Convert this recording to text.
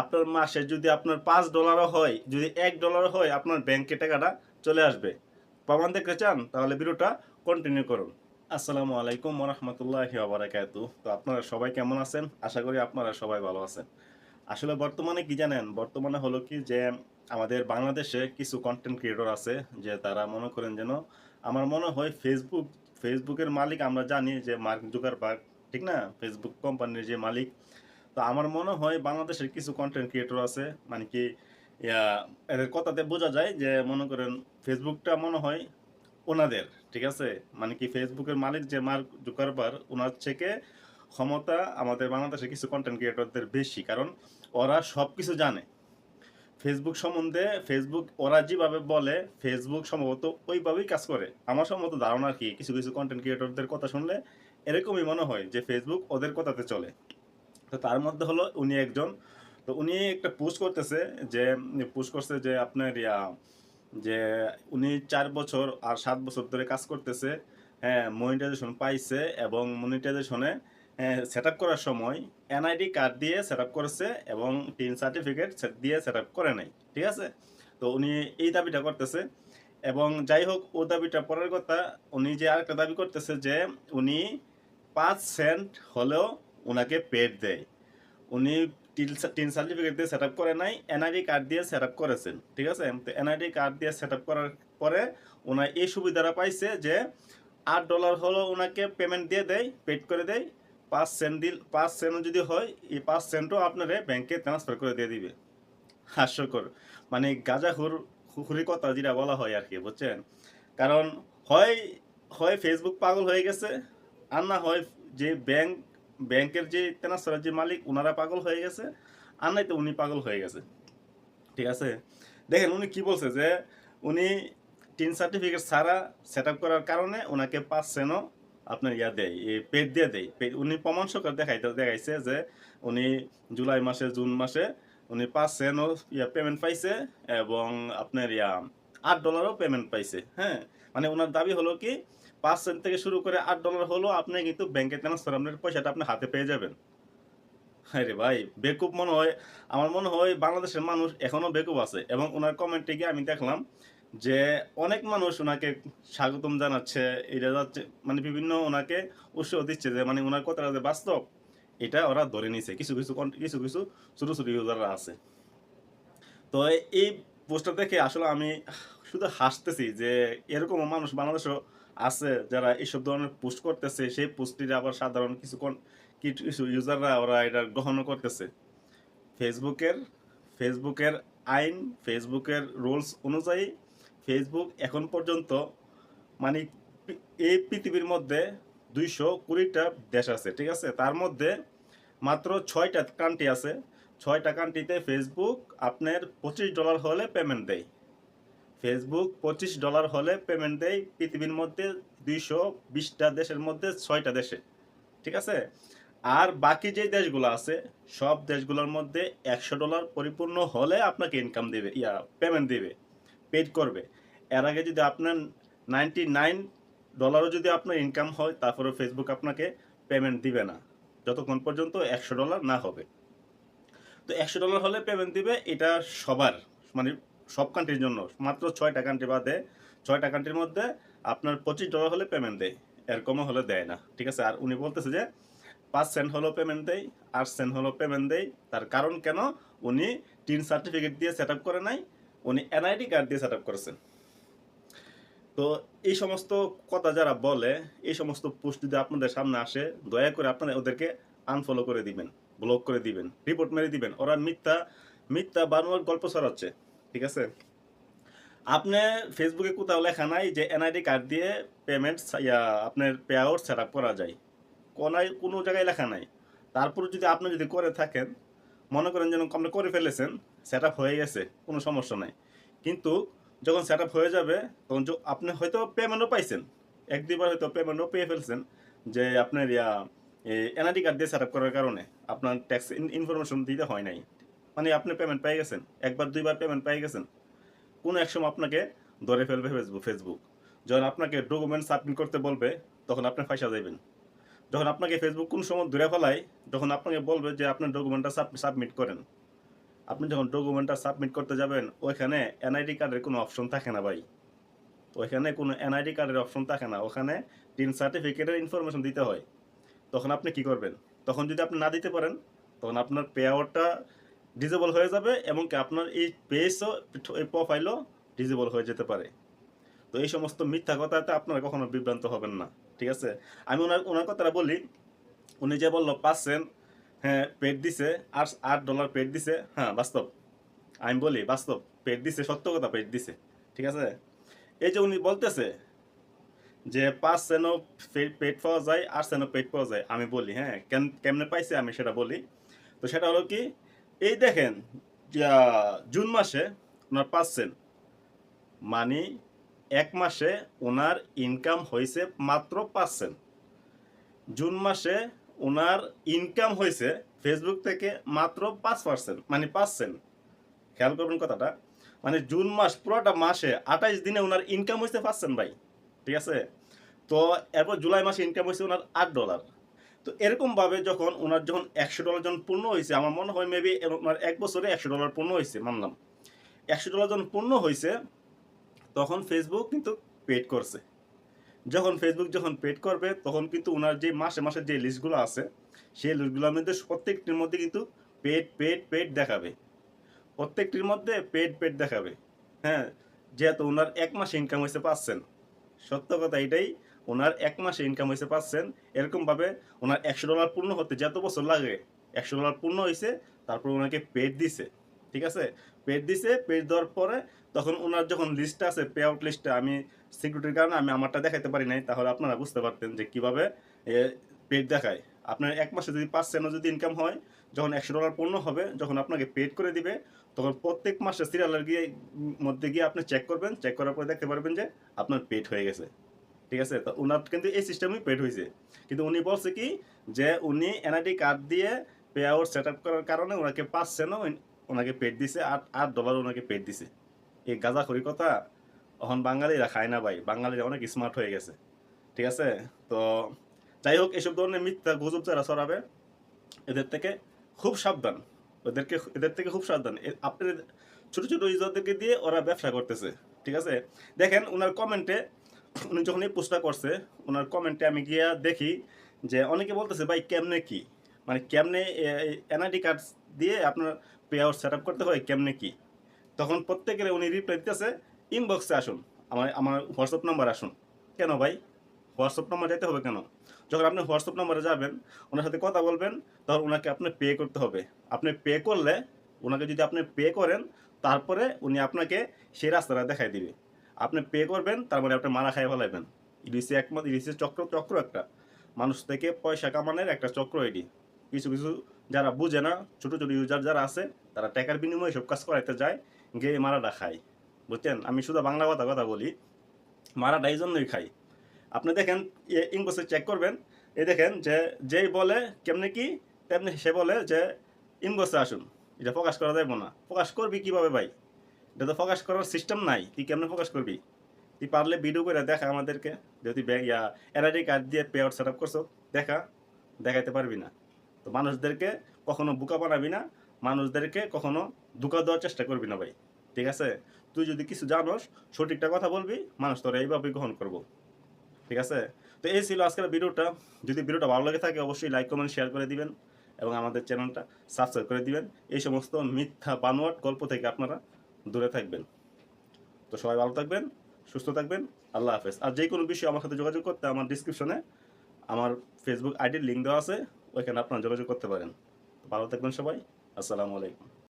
আপনার মাসে যদি আপনার পাঁচ ডলারও হয়, যদি এক ডলারও হয়, আপনার ব্যাংকে টাকাটা চলে আসবে। প্রমাণ দেখতে চান, তাহলে ভিডিওটা কন্টিনিউ করুন। আসসালামু আলাইকুম রহমতুল্লাহ বারাকাতু তো আপনারা সবাই কেমন আছেন? আশা করি আপনারা সবাই ভালো আছেন। আসলে বর্তমানে কি জানেন? বর্তমানে হলো কি যে, আমাদের বাংলাদেশে কিছু কন্টেন্ট ক্রিয়েটর আছে, যে তারা মনে করেন যেন, আমার মনে হয় ফেসবুক ফেসবুকের মালিক আমরা জানি যে মার্ক জুকারবার্গ, ঠিক না? ফেসবুক কোম্পানির যে মালিক। তো আমার মনে হয় বাংলাদেশের কিছু কন্টেন্ট ক্রিয়েটর আছে মানে কি এদের কথাতে বোঝা যায় যে, মনে করেন ফেসবুকটা মনে হয় ওনাদের, ঠিক আছে? মানে কি ফেসবুকের মালিক যে মার্ক জুকারবার ওনার থেকে ক্ষমতা আমাদের বাংলাদেশের কিছু কন্টেন্ট ক্রিয়েটরদের বেশি, কারণ ওরা সব কিছু জানে। ফেসবুক সম্বন্ধে ফেসবুক ওরা যেভাবে বলে ফেসবুক সম্ভবত ওইভাবেই কাজ করে। আমার সম্ভবত ধারণা কি, কিছু কিছু কন্টেন্ট ক্রিয়েটরদের কথা শুনলে এরকমই মনে হয় যে ফেসবুক ওদের কথাতে চলে। তো তার মধ্যে হলো উনি একজন। তো উনি একটা পোস্ট করতেছে যে পোস্ট করছে যে আপনার ইয়া, যে উনি চার বছর আর সাত বছর ধরে কাজ করতেছে হ্যাঁ মনিটাইজেশন পাইছে এবং মনিটাইজেশনে সেট আপ করার সময় এনআইডি কার্ড দিয়ে সেট আপ করেছে এবং টিন সার্টিফিকেট দিয়ে সেট আপ করে নাই, ঠিক আছে? তো উনি এই দাবিটা করতেছে এবং যাই হোক, ও দাবিটা পরের কথা, উনি যে আরেকটা দাবি করতেছে যে উনি পাঁচ সেন্ট হলেও ওনাকে পেড দেয়। উনি টিন সার্টিফিকেট দিয়ে সেট আপ করে নাই এনআইডি কার্ড দিয়ে সেট করেছেন, ঠিক আছে? তো এনআইডি কার্ড দিয়ে সেট করার পরে ওনার এই সুবিধাটা পাইছে যে আট ডলার হলো ওনাকে পেমেন্ট দিয়ে দেয় পেড করে দেয়, পাঁচ সেন্ট দিল, পাঁচ সেন্ট যদি হয়, এই পাঁচ সেন্টও আপনারা ব্যাংকে ট্রান্সফার করে দিয়ে দিবে। হাস্যকর। মানে গাঁজাখুর খুরি কথা যেটা বলা হয় আর কি, বুঝছেন? কারণ হয় হয় ফেসবুক পাগল হয়ে গেছে, আর না হয় যে ব্যাংক ব্যাংকের যে ট্রান্সফারের যে মালিক ওনারা পাগল হয়ে গেছে, আর নাই তো উনি পাগল হয়ে গেছে। ঠিক আছে? দেখেন, উনি কি বলছে যে, উনি টিন সার্টিফিকেট ছাড়া সেট করার কারণে ওনাকে পাঁচ সেনও আপনার ইয়া দেয় পেড দিয়ে দেয়। উনি প্রমাণ সহকার দেখাইতে দেখাইছে যে, উনি জুলাই মাসে, জুন মাসে উনি পাঁচ সেনও ইয়া পেমেন্ট পাইছে এবং আপনার ইয়া আট ডলারও পেমেন্ট পাইছে হ্যাঁ? মানে ওনার দাবি হলো কি, পাঁচ সেন্ট থেকে শুরু করে আট ডলার হলো, আপনি কিন্তু ব্যাংকে ট্রান্সফার আপনার পয়সাটা আপনি হাতে পেয়ে যাবেন। হ্যাঁ রে ভাই, বেকুব মনে হয়, আমার মনে হয় বাংলাদেশের মানুষ এখনও বেকুব আছে। এবং ওনার কমেন্টে গিয়ে আমি দেখলাম যে অনেক মানুষ ওনাকে স্বাগতম জানাচ্ছে, এটা যাচ্ছে মানে বিভিন্ন ওনাকে উৎসাহ দিচ্ছে যে মানে ওনার কথাটা যে বাস্তব, এটা ওরা ধরে নিছে। কিছু কিছু কিছু কিছু ছোটো ছোটো ইউজাররা আছে। তো এই পোস্টটা দেখে আসলে আমি শুধু হাসতেছি যে এরকম মানুষ বাংলাদেশেও আছে যারা এইসব ধরনের পোস্ট করতেছে, সেই পোস্টটির আবার সাধারণ কিছু কিছু ইউজাররা ওরা এটা গ্রহণ করতেছে। ফেসবুকের ফেসবুকের আইন ফেসবুকের রুলস অনুযায়ী ফেসবুক এখন পর্যন্ত মানে এই পৃথিবীর মধ্যে দুইশো কুড়িটা দেশ আছে, ঠিক আছে? তার মধ্যে মাত্র ছয়টা কান্ট্রি আছে। ছয়টা কান্ট্রিতে ফেসবুক আপনার পঁচিশ ডলার হলে পেমেন্ট দেয়। ফেসবুক পঁচিশ ডলার হলে পেমেন্ট দেয় পৃথিবীর মধ্যে দুইশো বিশটা দেশের মধ্যে ছয়টা দেশে। ঠিক আছে? আর বাকি যে দেশগুলো আছে, সব দেশগুলোর মধ্যে একশো ডলার পরিপূর্ণ হলে আপনাকে ইনকাম দেবে, ইয়া পেমেন্ট দেবে পেড করবে। এর আগে যদি আপনার নাইনটি নাইন ডলারও যদি আপনার ইনকাম হয় তারপরে ফেসবুক আপনাকে পেমেন্ট দিবে না। যতক্ষণ পর্যন্ত একশো ডলার না হবে। তো একশো ডলার হলে পেমেন্ট দিবে, এটা সবার মানে সব কান্ট্রির জন্য। মাত্র ছয়টা কান্ট্রি বাদে ছয়টা কান্ট্রির মধ্যে আপনার পঁচিশ ডলার হলে পেমেন্ট দেয়। এরকমও হলে দেয় না। ঠিক আছে? আর উনি বলতেছে যে, পাঁচ সেন্ট হলো পেমেন্ট দেয়, আট সেন্ট হলো পেমেন্ট দেয়। তার কারণ কেন? উনি টিন সার্টিফিকেট দিয়ে সেট আপ করে নাই, উনি এনআইডি কার্ড দিয়ে সেট আপ করেছেন। তো এই সমস্ত কথা যারা বলে, এই সমস্ত পোস্ট যদি আপনাদের সামনে আসে, দয়া করে আপনারা ওদেরকে আনফলো করে দিবেন ব্লক করে দিবেন রিপোর্ট মেরে দিবেন। ওরা মিথ্যা মিথ্যা বানোয়ার গল্প ছড়াচ্ছে। ঠিক আছে? আপনি ফেসবুকে কোথাও লেখা নাই যে এনআইডি কার্ড দিয়ে পেমেন্ট আপনার পে আউট সেট আপ করা যায়। কোনায় কোনো জায়গায় লেখা নাই। তারপর যদি আপনি যদি করে থাকেন, মনে করেন যেন আপনি করে ফেলেছেন সেট আপ হয়ে গেছে, কোনো সমস্যা নাই। কিন্তু যখন সেট আপ হয়ে যাবে, তখন আপনি হয়তো পেমেন্টও পাইছেন। এক দুইবার হয়তো পেমেন্টও পেয়ে ফেলছেন যে আপনার ইয়া এনআইডি কার্ড দিয়ে সেট আপ করার কারণে। আপনার ট্যাক্স ইনফরমেশন দিতে হয় নাই। মানে আপনি পেমেন্ট পেয়ে গেছেন। একবার, দুইবার পেমেন্ট পেয়ে গেছেন। কোনো এক সময় আপনাকে ধরে ফেলবে ফেসবুক ফেসবুক যখন আপনাকে ডকুমেন্ট সাবমিট করতে বলবে, তখন আপনি পয়সা দেবেন যখন আপনাকে ফেসবুক কোন সময় ধরে ফেলায় যখন আপনাকে বলবে যে আপনার ডকুমেন্টটা সাবমিট করেন। আপনি যখন ডকুমেন্টটা সাবমিট করতে যাবেন, ওইখানে এনআইডি কার্ডের কোনো অপশন থাকে না ভাই। ওইখানে কোনো এনআইডি কার্ডের অপশন থাকে না। ওখানে টিন সার্টিফিকেটের ইনফরমেশন দিতে হয়। তখন আপনি কি করবেন? তখন যদি আপনি না দিতে পারেন, তখন আপনার পে আউটটা ডিজেবল হয়ে যাবে এবং আপনার এই পেজও এই প্রোফাইলও ডিজেবল হয়ে যেতে পারে। তো এই সমস্ত মিথ্যা কথাতে আপনারা কখনো বিভ্রান্ত হবেন না, ঠিক আছে? আমি ওনার ওনার কথাটা বলি, উনি যে বলল পাচ্ছেন হ্যাঁ পেড দিছে আর আট ডলার পেড দিছে। হ্যাঁ বাস্তব। আমি বলি, বাস্তব পেড দিছে, সত্য কথা পেড দিছে। ঠিক আছে? এই যে উনি বলতেছে যে পাঁচ সেনও পেট পাওয়া যায় আর সেনও পেট পাওয়া যায়, আমি বলি হ্যাঁ কেমনে পাইছে? আমি সেটা বলি। তো সেটা হলো কি এই দেখেন জুন মাসে ওনার পাচ্ছেন মানে এক মাসে ওনার ইনকাম হয়েছে মাত্র পাচ্ছেন জুন মাসে ওনার ইনকাম হয়েছে ফেসবুক থেকে মাত্র পাঁচ পার্সেন্ট মানে পাচ্ছেন খেয়াল করবেন কথাটা মানে জুন মাস, পুরোটা মাসে আঠাইশ দিনে ওনার ইনকাম হয়েছে পাচ্ছেন ভাই, ঠিক আছে? তো এরপর জুলাই মাসে ইনকাম হয়েছে ওনার আট ডলার। তো এরকমভাবে যখন ওনার যখন একশো ডলার যখন পূর্ণ হয়েছে, আমার মনে হয় মেবি ওনার এক বছরে একশো ডলার পূর্ণ হয়েছে, মানলাম। একশো ডলার যখন পূর্ণ হয়েছে, তখন ফেসবুক কিন্তু পেড করছে। যখন ফেসবুক যখন পেড করবে, তখন কিন্তু ওনার যে মাসে মাসে যে লিস্টগুলো আছে, সেই লিস্টগুলোর মধ্যে প্রত্যেকটির মধ্যে কিন্তু পেড পেড পেড দেখাবে। প্রত্যেকটির মধ্যে পেড পেড দেখাবে। হ্যাঁ যেহেতু ওনার এক মাসে ইনকাম হয়েছে পাচ্ছেন সত্য কথা এটাই। ওনার এক মাসে ইনকাম হয়েছে পাচ্ছেন, এরকমভাবে ওনার একশো ডলার পূর্ণ হতে যত বছর লাগে, একশো ডলার পূর্ণ হয়েছে, তারপর ওনাকে পেড দিছে, ঠিক আছে? পেড দিছে পেড দেওয়ার পরে তখন ওনার যখন লিস্টটা আছে পে আউট লিস্টটা আমি সিকিউরিটির কারণে আমি আমারটা দেখাতে পারি নাই, তাহলে আপনারা বুঝতে পারতেন যে কীভাবে পেড দেখায়। আপনার এক মাসে যদি পাঁচ যদি ইনকাম হয়, যখন একশো ডলার পূর্ণ হবে, যখন আপনাকে পেড করে দিবে, তখন প্রত্যেক মাসে সিরিয়ালের গিয়ে, মধ্যে গিয়ে আপনি চেক করবেন চেক করার পরে দেখতে পারবেন যে আপনার পেড হয়ে গেছে। ঠিক আছে? তো ওনার কিন্তু এই সিস্টেমই পেড হয়েছে কিন্তু উনি বলছে কি যে উনি এনআইডি কার্ড দিয়ে পে আউট সেট আপ করার কারণে ওনাকে পাঁচ সেনও ওনাকে পেড দিছে, আট আট ডলার ওনাকে পেড দিছে। এই গাঁজাখড়ি কথা এখন বাঙালিরা খায় না ভাই। বাঙালিরা অনেক স্মার্ট হয়ে গেছে। ঠিক আছে? তো যাই হোক, এসব ধরনের মিথ্যা গুজব যারা ছড়াবে, এদের থেকে খুব সাবধান। ওদেরকে এদের থেকে খুব সাবধান। আপনাদের ছোট ছোট ইউজারদেরকে দিয়ে ওরা ব্যবসা করতেছে। ঠিক আছে? দেখেন ওনার কমেন্টে উনি যখন এই পোস্টটা করছে ওনার কমেন্টে আমি গিয়া দেখি যে অনেকে বলতেছে, ভাই, কেমনে কি? মানে কেমনে এনআইডি কার্ড দিয়ে আপনার পে আউট সেট আপ করতে হয়, কেমনে কি? তখন প্রত্যেকের উনি রিপ্লাই দিতেছে ইনবক্সে আসুন, আমার আমার হোয়াটসঅ্যাপ নাম্বার আসুন। কেন ভাই? হোয়াটসঅ্যাপ নাম্বার যেতে হবে কেন? যখন আপনি হোয়াটসঅ্যাপ নাম্বারে যাবেন, ওনার সাথে কথা বলবেন, তখন ওনাকে আপনি পে করতে হবে। আপনি পে করলে ওনাকে যদি আপনি পে করেন, তারপরে উনি আপনাকে সেই রাস্তাটা দেখাই দিবে। আপনি পে করবেন, তার মানে আপনি মারা খাই ফেলাইবেন। ইডিসি একমাত্র ইডিসি চক্র চক্র একটা। মানুষ থেকে পয়সা কামানোর একটা চক্র এটি। কিছু কিছু যারা বুঝে না, ছোটো ছোটো ইউজার যারা আছে, তারা টাকার বিনিময়ে সব কাজ করাইতে যায়, গিয়ে মারাটা খায়। বুঝছেন? আমি শুধু বাংলা কথা কথা বলি। মারাটা এই জন্যই খাই। আপনি দেখেন ইংবসে চেক করবেন। এই দেখেন যে, যেই বলে কেমনে কি, তেমনি সে বলে যে ইনবসে আসুন। এটা প্রকাশ করা যাবে না। প্রকাশ করবি কীভাবে ভাই? এটা তো প্রকাশ করার সিস্টেম নাই, তুই কেমনে প্রকাশ করবি? তুই পারলে ভিডিও করে দেখা আমাদেরকে যদি ইয়া এনআইডি কার্ড দিয়ে পে আউট সেট আপ করছ, দেখা, দেখাইতে পারবি না। তো মানুষদেরকে কখনো বোকা বানাবি না, মানুষদেরকে কখনো ধোকা দেওয়ার চেষ্টা করবি না ভাই, ঠিক আছে? তুই যদি কিছু জানোস, সঠিকটা কথা বলবি, মানুষ তোরা এইভাবেই গ্রহণ করব, ঠিক আছে? তো এই ছিল আজকের ভিডিওটা। যদি ভিডিওটা ভালো লাগে থাকে, অবশ্যই লাইক কমেন্ট শেয়ার করে দিবেন এবং আমাদের চ্যানেলটা সাবস্ক্রাইব করে দিবেন। এই সমস্ত মিথ্যা বানোয়াট গল্প থেকে আপনারা দূরে থাকবেন। তো সবাই ভালো থাকবেন, সুস্থ থাকবেন, আল্লাহ হাফেজ। আর যে কোনো বিষয়ে আমার সাথে যোগাযোগ করতে আমার ডিসক্রিপশনে আমার ফেসবুক আইডির লিঙ্ক দেওয়া আছে, ওইখানে আপনারা যোগাযোগ করতে পারেন। ভালো থাকবেন সবাই, আসসালামু আলাইকুম।